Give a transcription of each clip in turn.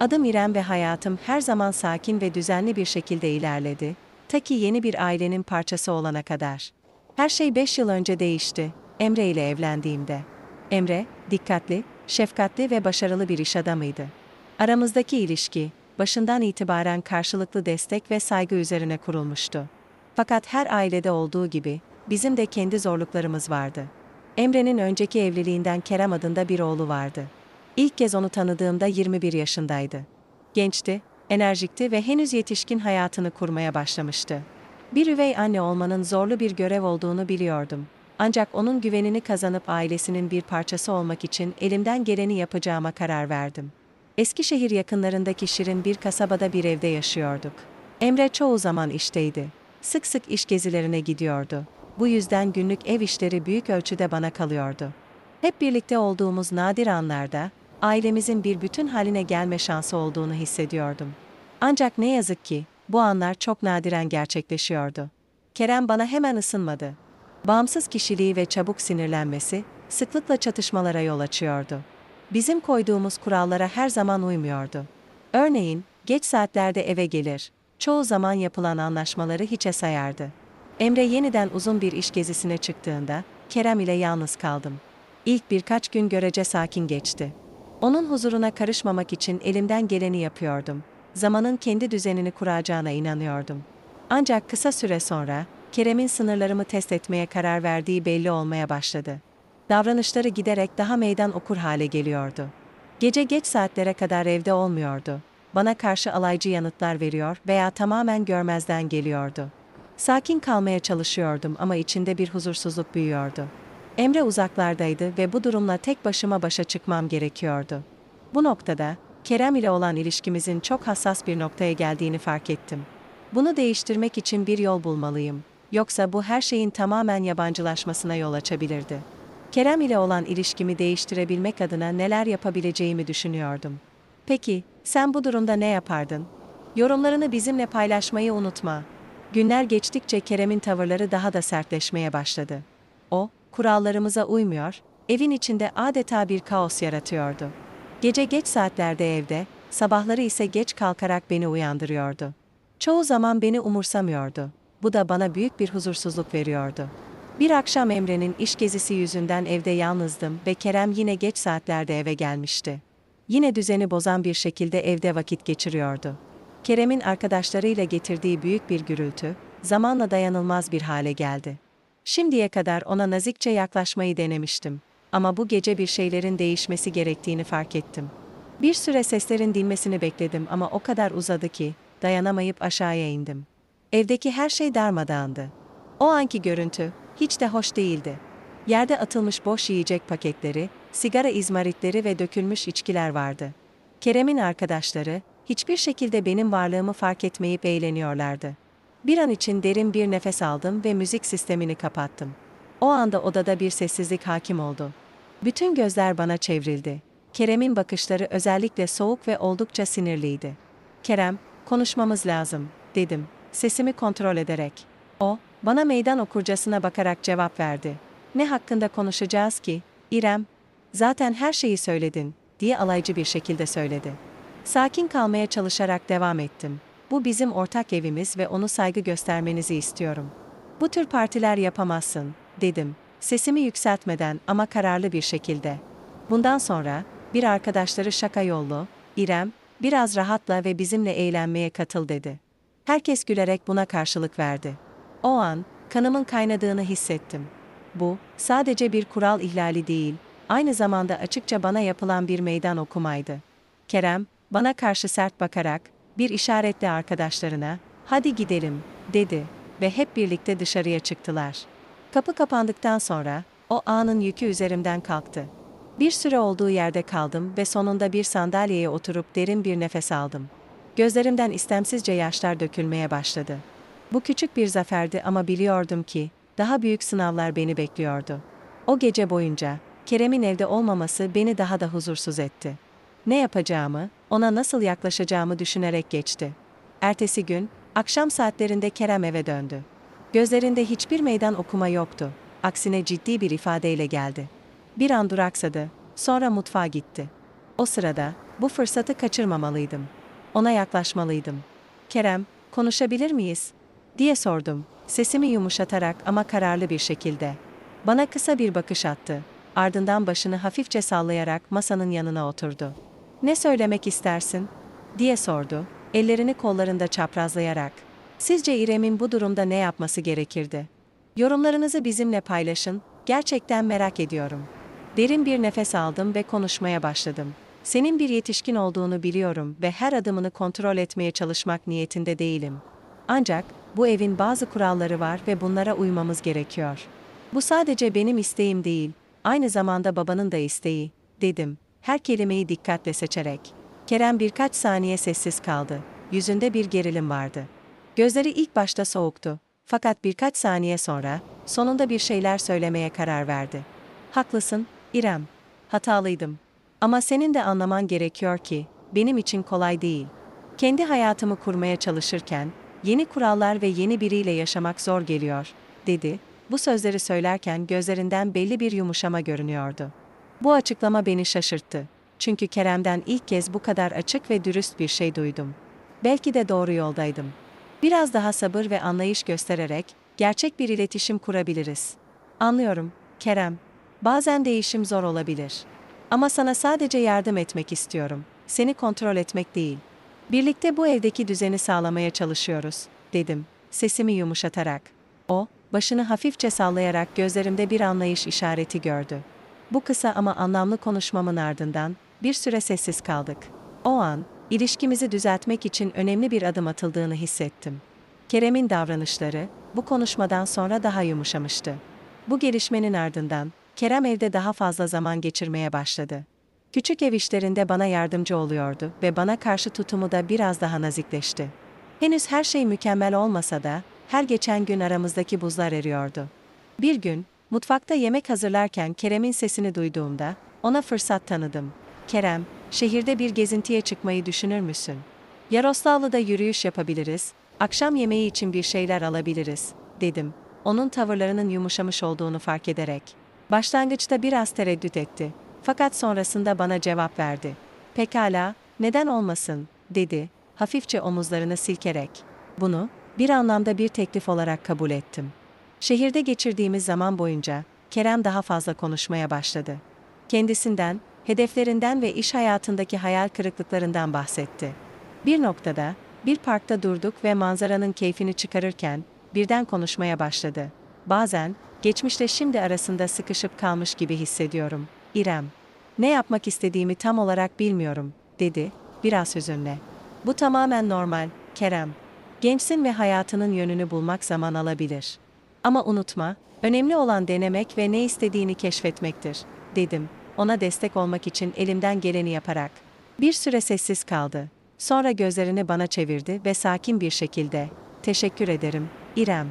Adım İrem ve hayatım her zaman sakin ve düzenli bir şekilde ilerledi. Ta ki yeni bir ailenin parçası olana kadar. Her şey 5 yıl önce değişti. Emre ile evlendiğimde. Emre, dikkatli, şefkatli ve başarılı bir iş adamıydı. Aramızdaki ilişki, başından itibaren karşılıklı destek ve saygı üzerine kurulmuştu. Fakat her ailede olduğu gibi, bizim de kendi zorluklarımız vardı. Emre'nin önceki evliliğinden Kerem adında bir oğlu vardı. İlk kez onu tanıdığımda 21 yaşındaydı. Gençti, enerjikti ve henüz yetişkin hayatını kurmaya başlamıştı. Bir üvey anne olmanın zorlu bir görev olduğunu biliyordum. Ancak onun güvenini kazanıp ailesinin bir parçası olmak için elimden geleni yapacağıma karar verdim. Eskişehir yakınlarındaki şirin bir kasabada bir evde yaşıyorduk. Emre çoğu zaman işteydi. Sık sık iş gezilerine gidiyordu. Bu yüzden günlük ev işleri büyük ölçüde bana kalıyordu. Hep birlikte olduğumuz nadir anlarda, ailemizin bir bütün haline gelme şansı olduğunu hissediyordum. Ancak ne yazık ki, bu anlar çok nadiren gerçekleşiyordu. Kerem bana hemen ısınmadı. Bağımsız kişiliği ve çabuk sinirlenmesi, sıklıkla çatışmalara yol açıyordu. Bizim koyduğumuz kurallara her zaman uymuyordu. Örneğin, geç saatlerde eve gelir, çoğu zaman yapılan anlaşmaları hiçe sayardı. Emre yeniden uzun bir iş gezisine çıktığında, Kerem ile yalnız kaldım. İlk birkaç gün görece sakin geçti. Onun huzuruna karışmamak için elimden geleni yapıyordum. Zamanın kendi düzenini kuracağına inanıyordum. Ancak kısa süre sonra, Kerem'in sınırlarımı test etmeye karar verdiği belli olmaya başladı. Davranışları giderek daha meydan okur hale geliyordu. Gece geç saatlere kadar evde olmuyordu. Bana karşı alaycı yanıtlar veriyor veya tamamen görmezden geliyordu. Sakin kalmaya çalışıyordum ama içinde bir huzursuzluk büyüyordu. Emre uzaklardaydı ve bu durumla tek başıma başa çıkmam gerekiyordu. Bu noktada, Kerem ile olan ilişkimizin çok hassas bir noktaya geldiğini fark ettim. Bunu değiştirmek için bir yol bulmalıyım. Yoksa bu her şeyin tamamen yabancılaşmasına yol açabilirdi. Kerem ile olan ilişkimi değiştirebilmek adına neler yapabileceğimi düşünüyordum. Peki, sen bu durumda ne yapardın? Yorumlarını bizimle paylaşmayı unutma. Günler geçtikçe Kerem'in tavırları daha da sertleşmeye başladı. O, kurallarımıza uymuyor, evin içinde adeta bir kaos yaratıyordu. Gece geç saatlerde evde, sabahları ise geç kalkarak beni uyandırıyordu. Çoğu zaman beni umursamıyordu. Bu da bana büyük bir huzursuzluk veriyordu. Bir akşam Emre'nin iş gezisi yüzünden evde yalnızdım ve Kerem yine geç saatlerde eve gelmişti. Yine düzeni bozan bir şekilde evde vakit geçiriyordu. Kerem'in arkadaşlarıyla getirdiği büyük bir gürültü, zamanla dayanılmaz bir hale geldi. Şimdiye kadar ona nazikçe yaklaşmayı denemiştim. Ama bu gece bir şeylerin değişmesi gerektiğini fark ettim. Bir süre seslerin dinmesini bekledim ama o kadar uzadı ki, dayanamayıp aşağıya indim. Evdeki her şey darmadağındı. O anki görüntü, hiç de hoş değildi. Yerde atılmış boş yiyecek paketleri, sigara izmaritleri ve dökülmüş içkiler vardı. Kerem'in arkadaşları, hiçbir şekilde benim varlığımı fark etmeyip eğleniyorlardı. Bir an için derin bir nefes aldım ve müzik sistemini kapattım. O anda odada bir sessizlik hakim oldu. Bütün gözler bana çevrildi. Kerem'in bakışları özellikle soğuk ve oldukça sinirliydi. Kerem, konuşmamız lazım, dedim, sesimi kontrol ederek. O, bana meydan okurcasına bakarak cevap verdi. Ne hakkında konuşacağız ki? İrem, zaten her şeyi söyledin, diye alaycı bir şekilde söyledi. Sakin kalmaya çalışarak devam ettim. Bu bizim ortak evimiz ve onu saygı göstermenizi istiyorum. Bu tür partiler yapamazsın, dedim. Sesimi yükseltmeden ama kararlı bir şekilde. Bundan sonra, bir arkadaşları şaka yollu, İrem, biraz rahatla ve bizimle eğlenmeye katıl dedi. Herkes gülerek buna karşılık verdi. O an, kanımın kaynadığını hissettim. Bu, sadece bir kural ihlali değil, aynı zamanda açıkça bana yapılan bir meydan okumaydı. Kerem, bana karşı sert bakarak, bir işaretle arkadaşlarına, hadi gidelim, dedi ve hep birlikte dışarıya çıktılar. Kapı kapandıktan sonra, o anın yükü üzerimden kalktı. Bir süre olduğu yerde kaldım ve sonunda bir sandalyeye oturup derin bir nefes aldım. Gözlerimden istemsizce yaşlar dökülmeye başladı. Bu küçük bir zaferdi ama biliyordum ki, daha büyük sınavlar beni bekliyordu. O gece boyunca, Kerem'in evde olmaması beni daha da huzursuz etti. Ne yapacağımı, ona nasıl yaklaşacağımı düşünerek geçti. Ertesi gün, akşam saatlerinde Kerem eve döndü. Gözlerinde hiçbir meydan okuma yoktu. Aksine ciddi bir ifadeyle geldi. Bir an duraksadı, sonra mutfağa gitti. O sırada, Bu fırsatı kaçırmamalıydım. Ona yaklaşmalıydım. Kerem, konuşabilir miyiz? diye sordum, sesimi yumuşatarak ama kararlı bir şekilde. Bana kısa bir bakış attı. Ardından başını hafifçe sallayarak masanın yanına oturdu. Ne söylemek istersin? diye sordu, ellerini kollarında çaprazlayarak. Sizce İrem'in bu durumda ne yapması gerekirdi? Yorumlarınızı bizimle paylaşın, gerçekten merak ediyorum. Derin bir nefes aldım ve konuşmaya başladım. Senin bir yetişkin olduğunu biliyorum ve her adımını kontrol etmeye çalışmak niyetinde değilim. Ancak bu evin bazı kuralları var ve bunlara uymamız gerekiyor. Bu sadece benim isteğim değil, aynı zamanda babanın da isteği, dedim, her kelimeyi dikkatle seçerek. Kerem birkaç saniye sessiz kaldı. Yüzünde bir gerilim vardı. Gözleri ilk başta soğuktu. Fakat birkaç saniye sonra, sonunda bir şeyler söylemeye karar verdi. Haklısın, İrem. Hatalıydım. Ama senin de anlaman gerekiyor ki, benim için kolay değil. Kendi hayatımı kurmaya çalışırken, yeni kurallar ve yeni biriyle yaşamak zor geliyor, dedi. Bu sözleri söylerken gözlerinden belli bir yumuşama görünüyordu. Bu açıklama beni şaşırttı. Çünkü Kerem'den ilk kez bu kadar açık ve dürüst bir şey duydum. Belki de doğru yoldaydım. Biraz daha sabır ve anlayış göstererek gerçek bir iletişim kurabiliriz. Anlıyorum, Kerem. Bazen değişim zor olabilir. Ama sana sadece yardım etmek istiyorum. Seni kontrol etmek değil. Birlikte bu evdeki düzeni sağlamaya çalışıyoruz, dedim, sesimi yumuşatarak. O, başını hafifçe sallayarak gözlerimde bir anlayış işareti gördü. Bu kısa ama anlamlı konuşmamın ardından bir süre sessiz kaldık. O an, ilişkimizi düzeltmek için önemli bir adım atıldığını hissettim. Kerem'in davranışları, bu konuşmadan sonra daha yumuşamıştı. Bu gelişmenin ardından, Kerem evde daha fazla zaman geçirmeye başladı. Küçük ev işlerinde bana yardımcı oluyordu ve bana karşı tutumu da biraz daha nazikleşti. Henüz her şey mükemmel olmasa da, her geçen gün aramızdaki buzlar eriyordu. Bir gün, mutfakta yemek hazırlarken Kerem'in sesini duyduğumda, ona fırsat tanıdım. Kerem, şehirde bir gezintiye çıkmayı düşünür müsün? Yaroslavlı'da yürüyüş yapabiliriz, akşam yemeği için bir şeyler alabiliriz, dedim. Onun tavırlarının yumuşamış olduğunu fark ederek. Başlangıçta biraz tereddüt etti. Fakat sonrasında bana cevap verdi. Pekala, neden olmasın, dedi, hafifçe omuzlarını silkerek. Bunu, bir anlamda bir teklif olarak kabul ettim. Şehirde geçirdiğimiz zaman boyunca, Kerem daha fazla konuşmaya başladı. Kendisinden, hedeflerinden ve iş hayatındaki hayal kırıklıklarından bahsetti. Bir noktada, bir parkta durduk ve manzaranın keyfini çıkarırken, birden konuşmaya başladı. Bazen, geçmişle şimdi arasında sıkışıp kalmış gibi hissediyorum. İrem. Ne yapmak istediğimi tam olarak bilmiyorum, dedi, biraz hüzünle. Bu tamamen normal, Kerem. Gençsin ve hayatının yönünü bulmak zaman alabilir. Ama unutma, önemli olan denemek ve ne istediğini keşfetmektir, dedim, ona destek olmak için elimden geleni yaparak. Bir süre sessiz kaldı. Sonra gözlerini bana çevirdi ve sakin bir şekilde, teşekkür ederim, İrem.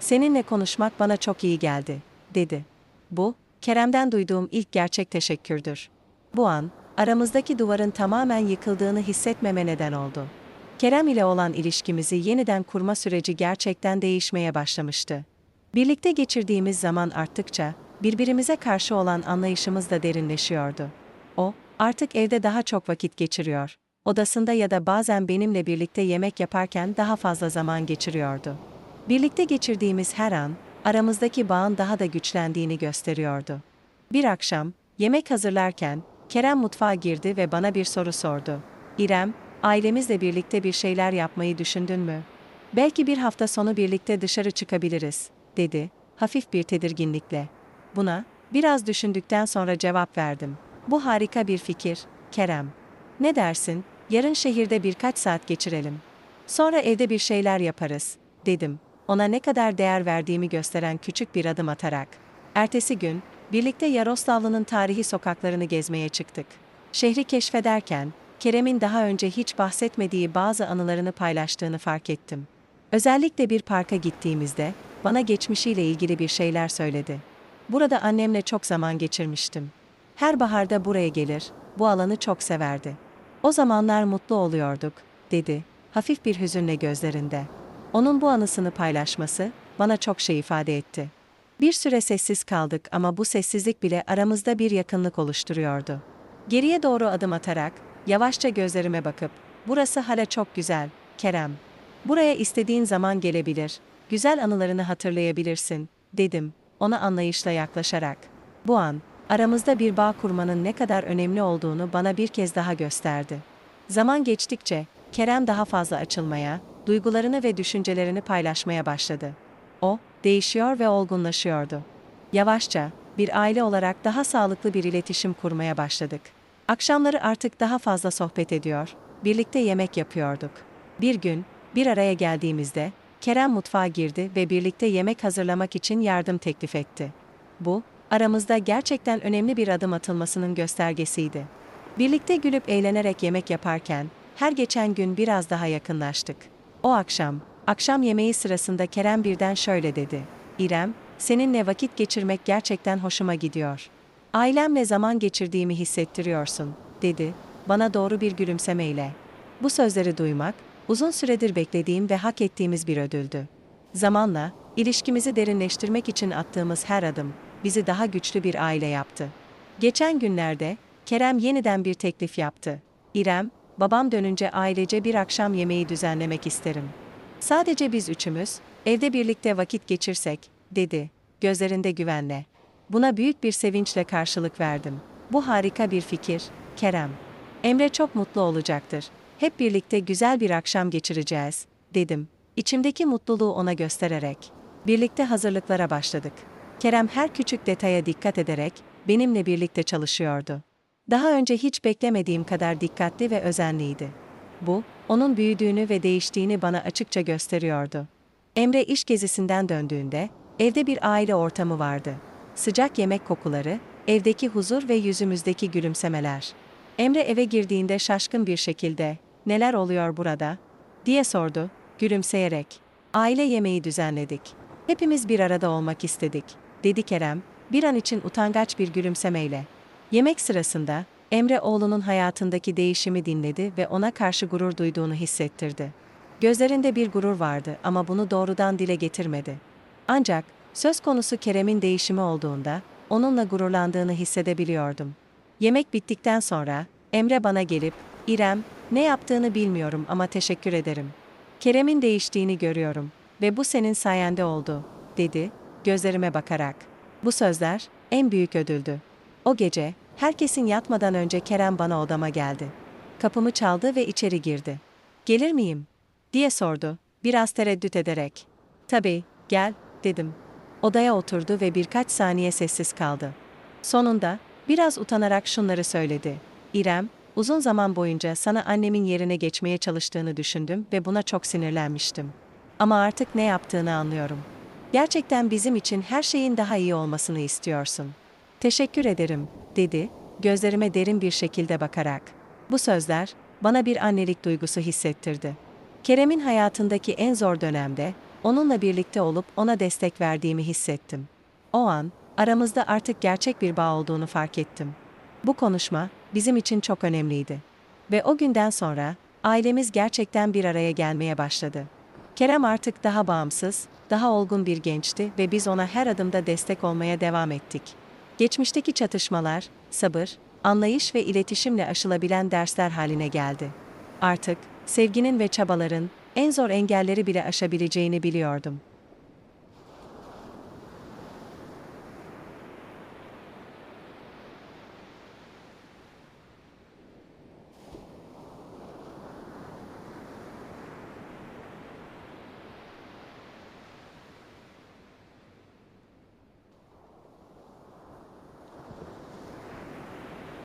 Seninle konuşmak bana çok iyi geldi, dedi. Bu, Kerem'den duyduğum ilk gerçek teşekkürdür. Bu an, aramızdaki duvarın tamamen yıkıldığını hissetmeme neden oldu. Kerem ile olan ilişkimizi yeniden kurma süreci gerçekten değişmeye başlamıştı. Birlikte geçirdiğimiz zaman arttıkça, birbirimize karşı olan anlayışımız da derinleşiyordu. O, artık evde daha çok vakit geçiriyor. Odasında ya da bazen benimle birlikte yemek yaparken daha fazla zaman geçiriyordu. Birlikte geçirdiğimiz her an, aramızdaki bağın daha da güçlendiğini gösteriyordu. Bir akşam, yemek hazırlarken, Kerem mutfağa girdi ve bana bir soru sordu. İrem, ailemizle birlikte bir şeyler yapmayı düşündün mü? Belki bir hafta sonu birlikte dışarı çıkabiliriz, dedi, hafif bir tedirginlikle. Buna, biraz düşündükten sonra cevap verdim. Bu harika bir fikir, Kerem. Ne dersin, yarın şehirde birkaç saat geçirelim. Sonra evde bir şeyler yaparız, dedim ona ne kadar değer verdiğimi gösteren küçük bir adım atarak. Ertesi gün, birlikte Yaroslavlı'nın tarihi sokaklarını gezmeye çıktık. Şehri keşfederken, Kerem'in daha önce hiç bahsetmediği bazı anılarını paylaştığını fark ettim. Özellikle bir parka gittiğimizde, bana geçmişiyle ilgili bir şeyler söyledi. Burada annemle çok zaman geçirmiştim. Her baharda buraya gelir, bu alanı çok severdi. O zamanlar mutlu oluyorduk, dedi, hafif bir hüzünle gözlerinde. Onun bu anısını paylaşması bana çok şey ifade etti. Bir süre sessiz kaldık ama bu sessizlik bile aramızda bir yakınlık oluşturuyordu. Geriye doğru adım atarak, Yavaşça gözlerime bakıp, burası hala çok güzel, Kerem. Buraya istediğin zaman gelebilir, güzel anılarını hatırlayabilirsin, dedim, ona anlayışla yaklaşarak. Bu an, aramızda bir bağ kurmanın ne kadar önemli olduğunu bana bir kez daha gösterdi. Zaman geçtikçe, Kerem daha fazla açılmaya, duygularını ve düşüncelerini paylaşmaya başladı. O, değişiyor ve olgunlaşıyordu. Yavaşça, bir aile olarak daha sağlıklı bir iletişim kurmaya başladık. Akşamları artık daha fazla sohbet ediyor, birlikte yemek yapıyorduk. Bir gün, bir araya geldiğimizde, Kerem mutfağa girdi ve birlikte yemek hazırlamak için yardım teklif etti. Bu, aramızda gerçekten önemli bir adım atılmasının göstergesiydi. Birlikte gülüp eğlenerek yemek yaparken, her geçen gün biraz daha yakınlaştık. O akşam, akşam yemeği sırasında Kerem birden şöyle dedi. İrem, seninle vakit geçirmek gerçekten hoşuma gidiyor. Ailemle zaman geçirdiğimi hissettiriyorsun, dedi, bana doğru bir gülümsemeyle. Bu sözleri duymak, uzun süredir beklediğim ve hak ettiğimiz bir ödüldü. Zamanla, ilişkimizi derinleştirmek için attığımız her adım, bizi daha güçlü bir aile yaptı. Geçen günlerde, Kerem yeniden bir teklif yaptı. İrem, babam dönünce ailece bir akşam yemeği düzenlemek isterim. Sadece biz üçümüz, evde birlikte vakit geçirsek, dedi, gözlerinde güvenle. Buna büyük bir sevinçle karşılık verdim. Bu harika bir fikir, Kerem. Emre çok mutlu olacaktır. Hep birlikte güzel bir akşam geçireceğiz, dedim. İçimdeki mutluluğu ona göstererek. Birlikte hazırlıklara başladık. Kerem her küçük detaya dikkat ederek benimle birlikte çalışıyordu. Daha önce hiç beklemediğim kadar dikkatli ve özenliydi. Bu, onun büyüdüğünü ve değiştiğini bana açıkça gösteriyordu. Emre iş gezisinden döndüğünde, evde bir aile ortamı vardı. Sıcak yemek kokuları, evdeki huzur ve yüzümüzdeki gülümsemeler. Emre eve girdiğinde şaşkın bir şekilde, neler oluyor burada? diye sordu, gülümseyerek. Aile yemeği düzenledik. Hepimiz bir arada olmak istedik, dedi Kerem, bir an için utangaç bir gülümsemeyle. Yemek sırasında, Emre oğlunun hayatındaki değişimi dinledi ve ona karşı gurur duyduğunu hissettirdi. Gözlerinde bir gurur vardı ama bunu doğrudan dile getirmedi. Ancak, söz konusu Kerem'in değişimi olduğunda, onunla gururlandığını hissedebiliyordum. Yemek bittikten sonra, Emre bana gelip, İrem, ne yaptığını bilmiyorum ama teşekkür ederim. Kerem'in değiştiğini görüyorum ve bu senin sayende oldu, dedi, gözlerime bakarak. Bu sözler, en büyük ödüldü. O gece, herkesin yatmadan önce Kerem bana odama geldi. Kapımı çaldı ve içeri girdi. Gelir miyim? diye sordu, biraz tereddüt ederek. Tabii, gel, dedim. Odaya oturdu ve birkaç saniye sessiz kaldı. Sonunda, biraz utanarak şunları söyledi. İrem, uzun zaman boyunca sana annemin yerine geçmeye çalıştığını düşündüm ve buna çok sinirlenmiştim. Ama artık ne yaptığını anlıyorum. Gerçekten bizim için her şeyin daha iyi olmasını istiyorsun. Teşekkür ederim, dedi, gözlerime derin bir şekilde bakarak. Bu sözler, bana bir annelik duygusu hissettirdi. Kerem'in hayatındaki en zor dönemde, onunla birlikte olup ona destek verdiğimi hissettim. O an, aramızda artık gerçek bir bağ olduğunu fark ettim. Bu konuşma, bizim için çok önemliydi. Ve o günden sonra, ailemiz gerçekten bir araya gelmeye başladı. Kerem artık daha bağımsız, daha olgun bir gençti ve biz ona her adımda destek olmaya devam ettik. Geçmişteki çatışmalar, sabır, anlayış ve iletişimle aşılabilen dersler haline geldi. Artık, sevginin ve çabaların, en zor engelleri bile aşabileceğini biliyordum.